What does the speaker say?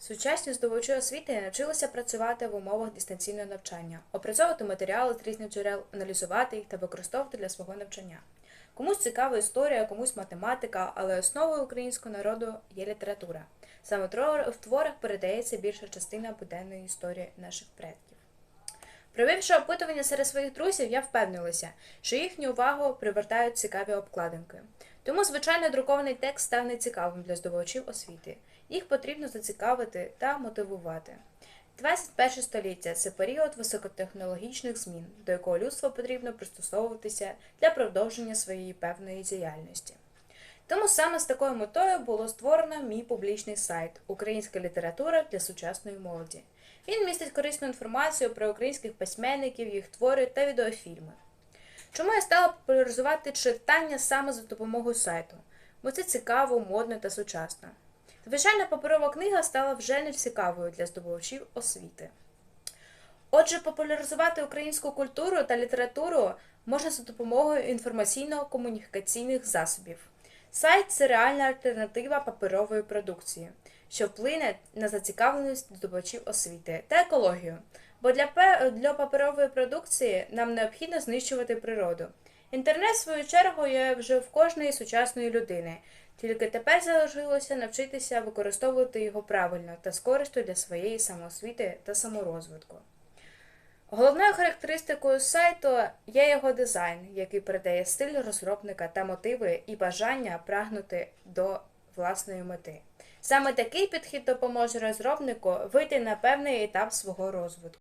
Сучасні здобувачі освіти навчилися працювати в умовах дистанційного навчання, опрацьовувати матеріали з різних джерел, аналізувати їх та використовувати для свого навчання. Комусь цікава історія, комусь математика, але основою українського народу є література. Саме в творах передається більша частина буденної історії наших предків. Провівши опитування серед своїх друзів, я впевнилася, що їхню увагу привертають цікаві обкладинки. Тому звичайно друкований текст став нецікавим для здобувачів освіти. Їх потрібно зацікавити та мотивувати. 21 століття це період високотехнологічних змін, до якого людство потрібно пристосовуватися для продовження своєї певної діяльності. Тому саме з такою метою було створено мій публічний сайт Українська література для сучасної молоді. Він містить корисну інформацію про українських письменників, їх твори та відеофільми. Чому я стала популяризувати читання саме за допомогою сайту? Бо це цікаво, модно та сучасно. Звичайна паперова книга стала вже не цікавою для здобувачів освіти. Отже, популяризувати українську культуру та літературу можна за допомогою інформаційно-комунікаційних засобів. Сайт це реальна альтернатива паперової продукції, що вплине на зацікавленість здобувачів освіти та екологію. Бо для, для паперової продукції нам необхідно знищувати природу. Інтернет, в свою чергу, є вже в кожної сучасної людини, тільки тепер залишилося навчитися використовувати його правильно та з користю для своєї самоосвіти та саморозвитку. Головною характеристикою сайту є його дизайн, який передає стиль розробника та мотиви і бажання прагнути до власної мети. Саме такий підхід допоможе розробнику вийти на певний етап свого розвитку.